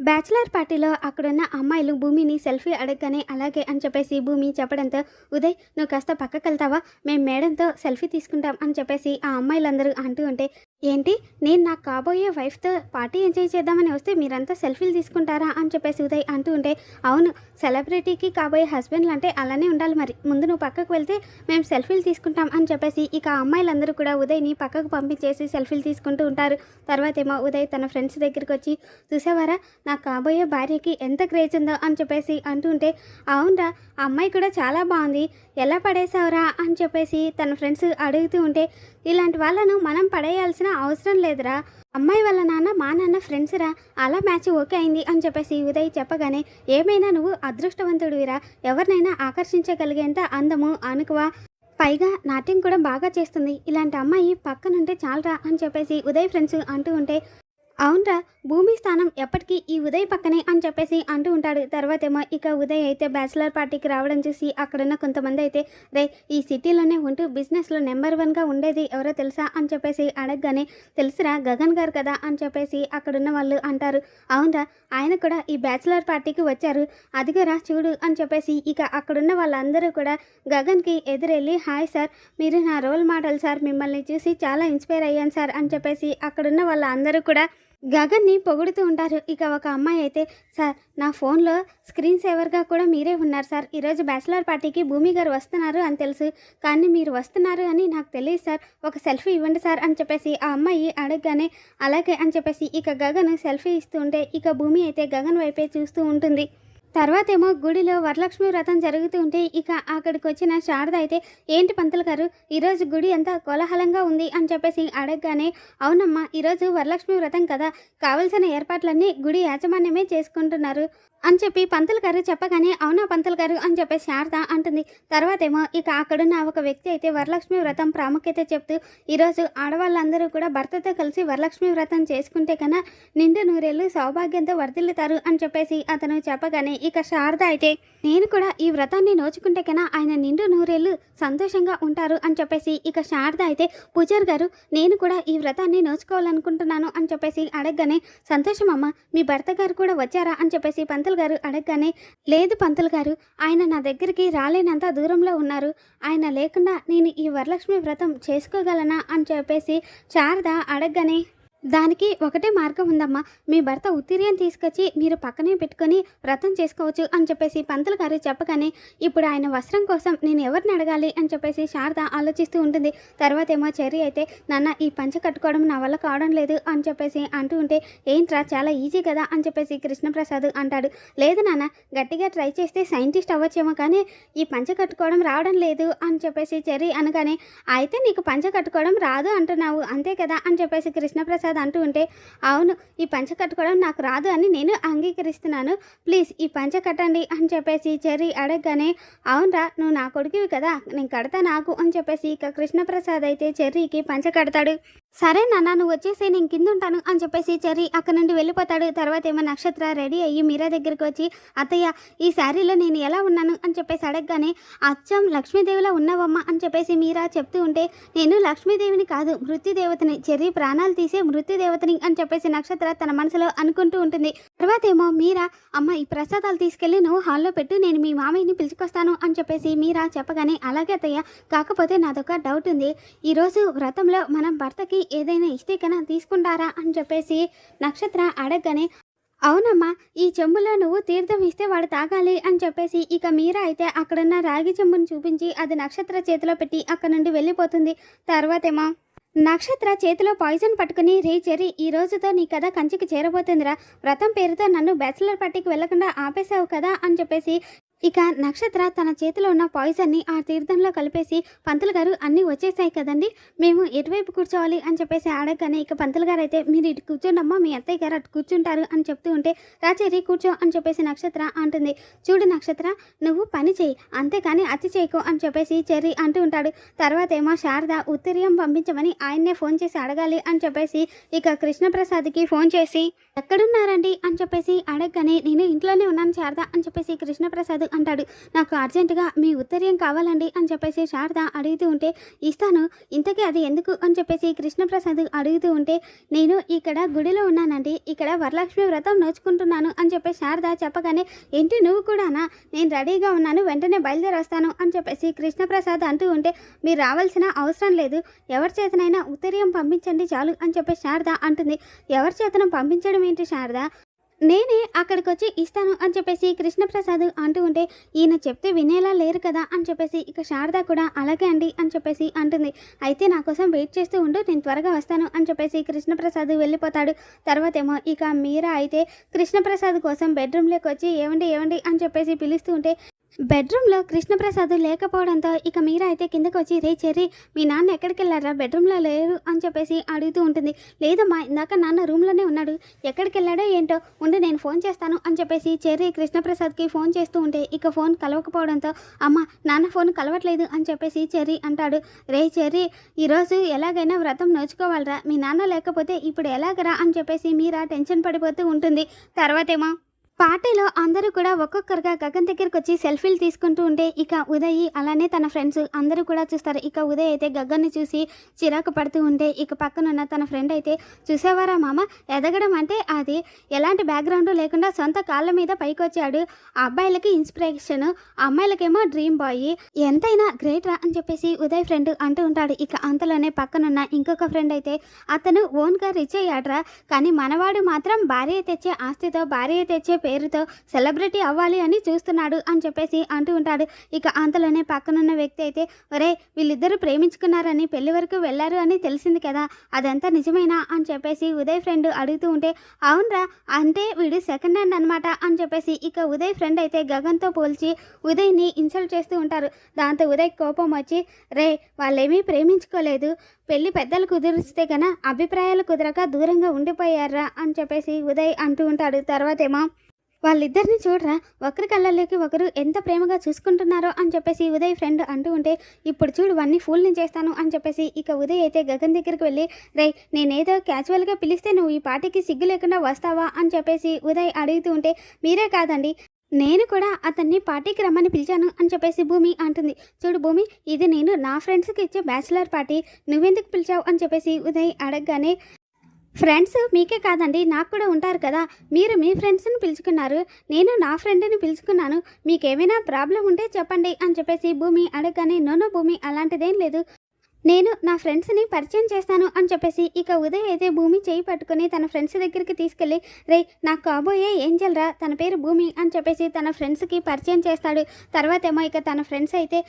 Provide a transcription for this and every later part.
Bachelor పార్టీలో అక్కడున్న అమ్మాయిలు భూమిని సెల్ఫీ అడగగానే అలాగే అని చెప్పేసి భూమి చెప్పడంతో ఉదయ్ నువ్వు కాస్త పక్కకి వెళ్తావా మేము మేడంతో సెల్ఫీ తీసుకుంటాం అని చెప్పేసి ఆ అమ్మాయిలందరూ అంటూ ఉంటే ఏంటి? నేను నాకు కాబోయే వైఫ్తో పార్టీ ఎంజాయ్ చేద్దామని వస్తే మీరంతా సెల్ఫీలు తీసుకుంటారా? అని చెప్పేసి ఉదయ్ అంటూ ఉంటే అవును సెలబ్రిటీకి కాబోయే హస్బెండ్లు అంటే అలానే ఉండాలి మరి. ముందు నువ్వు పక్కకు వెళ్తే మేము సెల్ఫీలు తీసుకుంటాం అని చెప్పేసి ఇక అమ్మాయిలందరూ కూడా ఉదయ్ని పక్కకు పంపించేసి సెల్ఫీలు తీసుకుంటూ ఉంటారు. తర్వాత ఏమో ఉదయ్ తన ఫ్రెండ్స్ దగ్గరికి వచ్చి చూసేవారా? నాకు కాబోయే భార్యకి ఎంత క్రేజ్ ఉందో అని చెప్పేసి అంటూ ఉంటే అవునరా అమ్మాయి కూడా చాలా బాగుంది. ఎలా పడేసావురా అని చెప్పేసి తన ఫ్రెండ్స్ అడుగుతూ ఉంటే ఇలాంటి వాళ్ళను మనం పడేయాల్సిన అవసరం లేదురా. అమ్మాయి వాళ్ళ నాన్న మా నాన్న ఫ్రెండ్స్ రా అలా మ్యాచ్ ఓకే అయింది. అని చెప్పేసి ఉదయ్ చెప్పగానే ఏమైనా నువ్వు అదృష్టవంతుడివిరా. ఎవరినైనా ఆకర్షించగలిగేంత అందము అనుకువ పైగా నాట్యం కూడా బాగా చేస్తుంది. ఇలాంటి అమ్మాయి పక్కనుంటే చాలరా. అని చెప్పేసి ఉదయ్ ఫ్రెండ్స్ అంటూ ఉంటే అవునరా భూమి స్థానం ఎప్పటికీ ఈ ఉదయ్ పక్కనే అని చెప్పేసి అంటూ ఉంటాడు. తర్వాత ఏమో ఇక ఉదయ్ అయితే బ్యాచిలర్ పార్టీకి రావడం చూసి అక్కడున్న కొంతమంది అయితే రే ఈ సిటీలోనే ఉంటూ బిజినెస్లో నెంబర్ వన్గా ఉండేది ఎవరో తెలుసా? అని చెప్పేసి అడగగానే తెలుసురా గగన్ గారు కదా? అని చెప్పేసి అక్కడున్న వాళ్ళు అంటారు. అవునరా ఆయన కూడా ఈ బ్యాచిలర్ పార్టీకి వచ్చారు. అదిగరా చూడు అని చెప్పేసి ఇక అక్కడున్న వాళ్ళందరూ కూడా గగన్కి ఎదురెళ్ళి హాయ్ సార్ మీరు నా రోల్ మోడల్ సార్ మిమ్మల్ని చూసి చాలా ఇన్స్పైర్ అయ్యాను సార్ అని చెప్పేసి అక్కడున్న వాళ్ళందరూ కూడా గగన్ని పొగుడుతూ ఉంటారు. ఇక ఒక అమ్మాయి అయితే సార్ నా ఫోన్లో స్క్రీన్ సేవర్గా కూడా మీరే ఉన్నారు సార్. ఈరోజు బ్యాచిలర్ పార్టీకి భూమి గారు వస్తున్నారు అని తెలుసు. కానీ మీరు వస్తున్నారు అని నాకు తెలియదు సార్. ఒక సెల్ఫీ ఇవ్వండి సార్ అని చెప్పేసి ఆ అమ్మాయి అడగగానే అలాగే అని చెప్పేసి ఇక గగన్ సెల్ఫీ ఇస్తూ ఉంటే ఇక భూమి అయితే గగన్ వైపే చూస్తూ ఉంటుంది. తర్వాత ఏమో గుడిలో వరలక్ష్మి వ్రతం జరుగుతూ ఉంటే ఇక అక్కడికి వచ్చిన శారద అయితే ఏంటి పంతులు గారు ఈరోజు గుడి అంతా కోలాహలంగా ఉంది అని చెప్పేసి అడగగానే అవునమ్మా ఈరోజు వరలక్ష్మి వ్రతం కదా కావలసిన ఏర్పాట్లన్నీ గుడి యాజమాన్యమే చేసుకుంటున్నారు అని చెప్పి పంతులు గారు చెప్పగానే అవునా పంతులు గారు అని చెప్పి శారద అంటుంది. తర్వాత ఏమో ఇక అక్కడున్న ఒక వ్యక్తి అయితే వరలక్ష్మి వ్రతం ప్రాముఖ్యత చెప్తూ ఈరోజు ఆడవాళ్ళందరూ కూడా భర్తతో కలిసి వరలక్ష్మి వ్రతం చేసుకుంటే కన్నా నిండు నూరేళ్ళు సౌభాగ్యంతో వర్ధిల్లుతారు అని చెప్పేసి అతను చెప్పగానే ఇక శారద అయితే నేను కూడా ఈ వ్రతాన్ని నోచుకుంటే కన్నా ఆయన నిండు నూరేళ్ళు సంతోషంగా ఉంటారు అని చెప్పేసి ఇక శారద అయితే పూజారి గారు నేను కూడా ఈ వ్రతాన్ని నోచుకోవాలనుకుంటున్నాను అని చెప్పేసి అడగగానే సంతోషం అమ్మ మీ భర్త గారు కూడా వచ్చారా అని చెప్పేసి పంతులు గారు అడగగానే లేదు పంతులు గారు ఆయన నా దగ్గరికి రాలేనంత దూరంలో ఉన్నారు. ఆయన లేకుండా నేను ఈ వరలక్ష్మి వ్రతం చేసుకోగలనా అని చెప్పేసి శారద అడగగానే దానికి ఒకటే మార్గం ఉందమ్మా. మీ భర్త ఉత్తీర్యం తీసుకొచ్చి మీరు పక్కనే పెట్టుకొని వ్రతం చేసుకోవచ్చు అని చెప్పేసి పంతులు గారు చెప్పగానే ఇప్పుడు ఆయన వస్త్రం కోసం నేను ఎవరిని అడగాలి అని చెప్పేసి శారద ఆలోచిస్తూ ఉంటుంది. తర్వాత ఏమో చెర్రీ అయితే నాన్న ఈ పంచ కట్టుకోవడం నా వల్ల కావడం లేదు అని చెప్పేసి అంటూ ఉంటే ఏంట్రా చాలా ఈజీ కదా అని చెప్పేసి కృష్ణప్రసాద్ అంటాడు. లేదు నాన్న గట్టిగా ట్రై చేస్తే సైంటిస్ట్ అవ్వచ్చేమో కానీ ఈ పంచ కట్టుకోవడం రావడం లేదు అని చెప్పేసి చెర్రీ అనగానే అయితే నీకు పంచ కట్టుకోవడం రాదు అంటున్నావు అంతే కదా అని చెప్పేసి కృష్ణప్రసాద్ అంటూ ఉంటే అవును ఈ పంచ కట్టుకోవడం నాకు రాదు అని నేను అంగీకరిస్తున్నాను. ప్లీజ్ ఈ పంచ కట్టండి అని చెప్పేసి చెర్రీ అడగగానే అవునరా నువ్వు నా కొడుకువి కదా నేను కడతా నాకు అని చెప్పేసి ఇక కృష్ణప్రసాద్ అయితే చెర్రీకి పంచ కడతాడు. సరే నాన్న నువ్వు వచ్చేసి నేను కింద ఉంటాను అని చెప్పేసి చెర్రీ అక్కడ నుండి వెళ్ళిపోతాడు. తర్వాత ఏమో నక్షత్ర రెడీ అయ్యి మీరా దగ్గరికి వచ్చి అత్తయ్య ఈ శారీలో నేను ఎలా ఉన్నాను అని చెప్పేసి అడగగానే అచ్చం లక్ష్మీదేవిలా ఉన్నావమ్మా అని చెప్పేసి మీరా చెప్తూ ఉంటే నేను లక్ష్మీదేవిని కాదు మృత్యుదేవతని. చెర్రీ ప్రాణాలు తీసే మృత్యుదేవతని అని చెప్పేసి నక్షత్ర తన మనసులో అనుకుంటూ ఉంటుంది. తర్వాత ఏమో మీరా అమ్మ ఈ ప్రసాదాలు తీసుకెళ్ళి నువ్వు హాల్లో పెట్టు నేను మీ మామయ్యని పిలుచుకొస్తాను అని చెప్పేసి మీరా చెప్పగానే అలాగే అత్తయ్య కాకపోతే నాదొక డౌట్ ఉంది. ఈరోజు వ్రతంలో మనం భర్తకి ఏదైనా ఇస్తే కన్నా తీసుకుంటారా అని చెప్పేసి నక్షత్ర అడగగానే అవునమ్మా ఈ చెంబులో నువ్వు తీర్థం ఇస్తే వాడు తాగాలి అని చెప్పేసి ఇక మీరా అయితే అక్కడున్న రాగి చెంబును చూపించి అది నక్షత్ర చేతిలో పెట్టి అక్కడ నుండి వెళ్ళిపోతుంది. తర్వాతేమో నక్షత్ర చేతిలో పాయిజన్ పట్టుకుని రే చెరి ఈ రోజుతో నీ కథ కంచికి చేరబోతుందిరా. వ్రతం పేరుతో నన్ను బ్యాచిలర్ పార్టీకి వెళ్ళకుండా ఆపేశావు కదా అని చెప్పేసి ఇక నక్షత్ర తన చేతిలో ఉన్న పాయిజన్ని ఆ తీర్థంలో కలిపేసి పంతులు గారు అన్నీ వచ్చేసాయి కదండి. మేము ఎటువైపు కూర్చోవాలి అని చెప్పేసి అడగగానే ఇక పంతులు గారు అయితే మీరు ఇటు కూర్చోండమ్మా మీ అత్తయ్య గారు అటు కూర్చుంటారు అని చెప్తూ ఉంటే రాచేరి కూర్చో అని చెప్పేసి నక్షత్ర అంటుంది. చూడు నక్షత్ర నువ్వు పని చేయి అంతేకాని అతి చేయకు అని చెప్పేసి చెర్రి అంటూ ఉంటాడు. తర్వాత ఏమో శారద ఉత్తరీయం పంపించమని ఆయన్నే ఫోన్ చేసి అడగాలి అని చెప్పేసి ఇక కృష్ణప్రసాద్కి ఫోన్ చేసి ఎక్కడున్నారండి? అని చెప్పేసి అడగగానే నేను ఇంట్లోనే ఉన్నాను శారద అని చెప్పేసి కృష్ణప్రసాద్ లేదు అంటాడు. నాకు అర్జెంటుగా మీ ఉత్తర్యం కావాలండి అని చెప్పేసి శారద అడుగుతూ ఉంటే ఇస్తాను. ఇంతకీ అది ఎందుకు అని చెప్పేసి కృష్ణప్రసాద్ అడుగుతూ ఉంటే నేను ఇక్కడ గుడిలో ఉన్నానండి. ఇక్కడ వరలక్ష్మి వ్రతం నోచుకుంటున్నాను అని చెప్పి శారద చెప్పగానే ఏంటి నువ్వు కూడానా? నేను రెడీగా ఉన్నాను వెంటనే బయలుదేరి వస్తాను అని చెప్పేసి కృష్ణప్రసాద్ అంటూ ఉంటే మీరు రావాల్సిన అవసరం లేదు. ఎవరి చేతనైనా ఉత్తరీయం పంపించండి చాలు అని చెప్పి శారద అంటుంది. ఎవరి చేతనం పంపించడం ఏంటి శారద? నేనే అక్కడికి వచ్చి ఇస్తాను అని చెప్పేసి కృష్ణప్రసాద్ అంటూ ఉంటే ఈయన చెప్తే వినేలా లేరు కదా అని చెప్పేసి ఇక శారద కూడా అలాగే అండి అని చెప్పేసి అంటుంది. అయితే నా కోసం వెయిట్ చేస్తూ ఉండు నేను త్వరగా వస్తాను అని చెప్పేసి కృష్ణప్రసాద్ వెళ్ళిపోతాడు. తర్వాత ఏమో ఇక మీరా అయితే కృష్ణప్రసాద్ కోసం బెడ్రూమ్లోకి వచ్చి ఏమండి ఏమండి అని చెప్పేసి పిలుస్తూ ఉంటే బెడ్రూమ్లో కృష్ణప్రసాద్ లేకపోవడంతో ఇక మీరా అయితే కిందకు వచ్చి రే చెర్రి మీ నాన్న ఎక్కడికి వెళ్ళారా బెడ్రూమ్లో లేరు అని చెప్పేసి అడుగుతూ ఉంటుంది. లేదమ్మా ఇందాక నాన్న రూమ్లోనే ఉన్నాడు. ఎక్కడికి వెళ్ళాడో ఏంటో ఉండి నేను ఫోన్ చేస్తాను అని చెప్పేసి చెర్రి కృష్ణప్రసాద్కి ఫోన్ చేస్తూ ఉంటే ఇక ఫోన్ కలవకపోవడంతో అమ్మ నాన్న ఫోన్ కలవట్లేదు అని చెప్పేసి చెర్రి అంటాడు. రే చెర్రి ఈరోజు ఎలాగైనా వ్రతం నోచుకోవాలరా. మీ నాన్న లేకపోతే ఇప్పుడు ఎలాగరా? అని చెప్పేసి మీరా టెన్షన్ పడిపోతూ ఉంటుంది. తర్వాతేమో పార్టీలో అందరూ కూడా ఒక్కొక్కరుగా గగన్ దగ్గరికి వచ్చి సెల్ఫీలు తీసుకుంటూ ఉంటే ఇక ఉదయ్ అలానే తన ఫ్రెండ్స్ అందరూ కూడా చూస్తారు. ఇక ఉదయ్ అయితే గగన్ని చూసి చిరాకు పడుతూ ఉంటే ఇక పక్కనున్న తన ఫ్రెండ్ అయితే చూసేవారా మామ? ఎదగడం అంటే అది. ఎలాంటి బ్యాక్గ్రౌండ్ లేకుండా సొంత కాళ్ళ మీద పైకి వచ్చాడు ఆ అబ్బాయిలకి ఇన్స్పిరేషన్ అమ్మాయిలకేమో డ్రీమ్ బాయ్. ఎంతైనా గ్రేట్ రా అని చెప్పేసి ఉదయ్ ఫ్రెండ్ అంటూ ఉంటాడు. ఇక అంతలోనే పక్కనున్న ఇంకొక ఫ్రెండ్ అయితే అతను ఓన్గా రిచ్ అయ్యాడ్రా. కానీ మనవాడు మాత్రం భార్య తెచ్చే ఆస్తితో భార్య తెచ్చే పేరుతో సెలబ్రిటీ అవ్వాలి అని చూస్తున్నాడు అని చెప్పేసి అంటూ ఉంటాడు. ఇక అంతలోనే పక్కనున్న వ్యక్తి అయితే ఒరే వీళ్ళిద్దరూ ప్రేమించుకున్నారని పెళ్ళి వరకు వెళ్ళారు అని తెలిసింది కదా అదంతా నిజమేనా? అని చెప్పేసి ఉదయ్ ఫ్రెండ్ అడుగుతూ ఉంటే అవునరా అంటే వీడు సెకండ్ హ్యాండ్ అనమాట అని చెప్పేసి ఇక ఉదయ్ ఫ్రెండ్ అయితే గగన్తో పోల్చి ఉదయ్ని ఇన్సల్ట్ చేస్తూ ఉంటారు. దాంతో ఉదయ్ కోపం వచ్చి రే వాళ్ళేమీ ప్రేమించుకోలేదు. పెళ్ళి పెద్దలు కుదిరిస్తే కన్నా అభిప్రాయాలు కుదరక దూరంగా ఉండిపోయారా? అని చెప్పేసి ఉదయ్ అంటూ ఉంటాడు. తర్వాతేమో వాళ్ళిద్దరిని చూడరా? ఒకరి కళ్ళల్లోకి ఒకరు ఎంత ప్రేమగా చూసుకుంటున్నారో అని చెప్పేసి ఉదయ్ ఫ్రెండ్ అంటూ ఉంటే ఇప్పుడు చూడు వాన్ని ఫూల్ని చేస్తాను అని చెప్పేసి ఇక ఉదయ్ అయితే గగన్ దగ్గరికి వెళ్ళి రై నేనేదో క్యాజువల్గా పిలిస్తే నువ్వు ఈ పార్టీకి సిగ్గు లేకుండా వస్తావా? అని చెప్పేసి ఉదయ్ అడుగుతూ ఉంటే మీరే కాదండి నేను కూడా అతన్ని పార్టీకి రమ్మని పిలిచాను అని చెప్పేసి భూమి అంటుంది. చూడు భూమి ఇది నేను నా ఫ్రెండ్స్కి ఇచ్చే బ్యాచిలర్ పార్టీ నువ్వెందుకు పిలిచావు? అని చెప్పేసి ఉదయ్ అడగగానే ఫ్రెండ్స్ మీకే కాదండి నాకు కూడా ఉంటారు కదా. మీరు మీ ఫ్రెండ్స్ని పిలుచుకున్నారు. నేను నా ఫ్రెండ్ని పిలుచుకున్నాను. మీకేమైనా ప్రాబ్లం ఉంటే చెప్పండి అని చెప్పేసి భూమి అడగగానే నోనో భూమి అలాంటిదేం లేదు. నేను నా ఫ్రెండ్స్ని పరిచయం చేస్తాను అని చెప్పేసి ఇక ఉదయ్ అయితే భూమి చేయి పట్టుకుని తన ఫ్రెండ్స్ దగ్గరికి తీసుకెళ్ళి రే నాకు కాబోయే ఏంజల్ రా తన పేరు భూమి అని చెప్పేసి తన ఫ్రెండ్స్కి పరిచయం చేస్తాడు. తర్వాత ఏమో ఇక తన ఫ్రెండ్స్ అయితే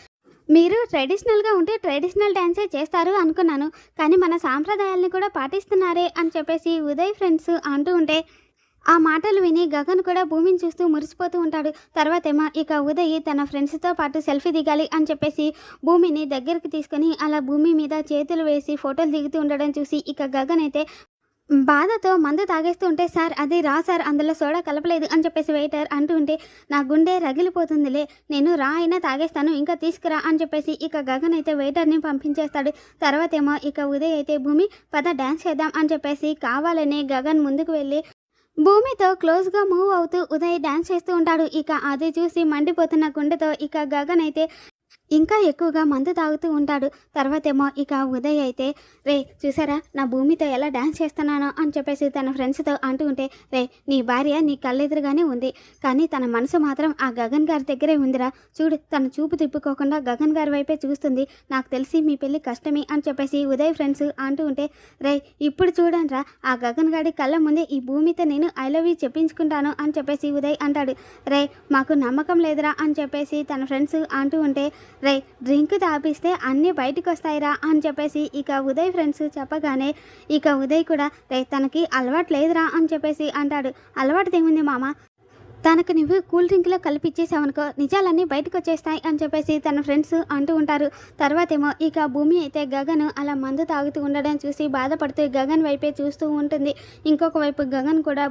మీరు ట్రెడిషనల్గా ఉంటే ట్రెడిషనల్ డ్యాన్సే చేస్తారు అనుకున్నాను. కానీ మన సాంప్రదాయాల్ని కూడా పాటిస్తున్నారే అని చెప్పేసి ఉదయ్ ఫ్రెండ్స్ అంటూ ఉంటే ఆ మాటలు విని గగన్ కూడా భూమిని చూస్తూ మురిసిపోతూ ఉంటాడు. తర్వాతేమో ఇక ఉదయ్ తన ఫ్రెండ్స్తో పాటు సెల్ఫీ దిగాలి అని చెప్పేసి భూమిని దగ్గరికి తీసుకొని అలా భూమి మీద చేతులు వేసి ఫోటోలు దిగుతూ ఉండడం చూసి ఇక గగన్ అయితే బాధతో మందు తాగేస్తూ ఉంటే సార్ అది రా సార్ అందులో సోడా కలపలేదు అని చెప్పేసి వెయిటర్ అంటూ ఉంటే నా గుండె రగిలిపోతుందిలే నేను రా అయినా తాగేస్తాను ఇంకా తీసుకురా అని చెప్పేసి ఇక గగన్ అయితే వెయిటర్ని పంపించేస్తాడు. తర్వాత ఏమో ఇక ఉదయ్ అయితే భూమి పద డ్యాన్స్ చేద్దాం అని చెప్పేసి కావాలనే గగన్ ముందుకు వెళ్ళి భూమితో క్లోజ్గా మూవ్ అవుతూ ఉదయ్ డ్యాన్స్ చేస్తూ ఉంటాడు. ఇక అది చూసి మండిపోతున్న గుండెతో ఇక గగన్ అయితే ఇంకా ఎక్కువగా మందు తాగుతూ ఉంటాడు. తర్వాతేమో ఇక ఉదయ్ అయితే రే చూసారా? నా భూమితో ఎలా డాన్స్ చేస్తున్నానో? అని చెప్పేసి తన ఫ్రెండ్స్తో అంటూ ఉంటే రే నీ భార్య నీ కళ్ళెదురుగానే ఉంది. కానీ తన మనసు మాత్రం ఆ గగన్ గారి దగ్గరే ఉందిరా. చూడు తన చూపు తిప్పుకోకుండా గగన్ గారి వైపే చూస్తుంది. నాకు తెలిసి మీ పెళ్ళి కష్టమే అని చెప్పేసి ఉదయ్ ఫ్రెండ్స్ అంటూ ఉంటే రే ఇప్పుడు చూడండిరా ఆ గగన్ గారి కళ్ళ ముందే ఈ భూమితో నేను ఐ లవ్ యూ చెప్పించుకుంటాను అని చెప్పేసి ఉదయ్ అంటాడు. రే మాకు నమ్మకం లేదురా అని చెప్పేసి తన ఫ్రెండ్స్ అంటూ ఉంటే రే డ్రింక్ తాపిస్తే అన్నీ బయటకు వస్తాయిరా అని చెప్పేసి ఇక ఉదయ్ ఫ్రెండ్స్ చెప్పగానే ఇక ఉదయ్ కూడా రే తనకి అలవాటు లేదురా అని చెప్పేసి అంటాడు. అలవాటు ఏముంది మామ? తనకు నువ్వు కూల్ డ్రింక్లో కలిపిచ్చేసావనుకో నిజాలన్నీ బయటకు వచ్చేస్తాయి అని చెప్పేసి తన ఫ్రెండ్స్ అంటూ ఉంటారు. తర్వాతేమో ఇక భూమి అయితే గగన్ అలా మందు తాగుతూ ఉండడం చూసి బాధపడుతూ గగన్ వైపే చూస్తూ ఉంటుంది. ఇంకొక వైపు గగన్ కూడా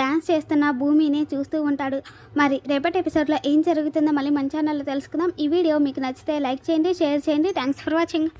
డ్యాన్స్ చేస్తున్న భూమిని చూస్తూ ఉంటాడు. మరి రేపటి ఎపిసోడ్లో ఏం జరుగుతుందో మళ్ళీ మన ఛానల్లో తెలుసుకుందాం. ఈ వీడియో మీకు నచ్చితే లైక్ చేయండి షేర్ చేయండి. Thanks for watching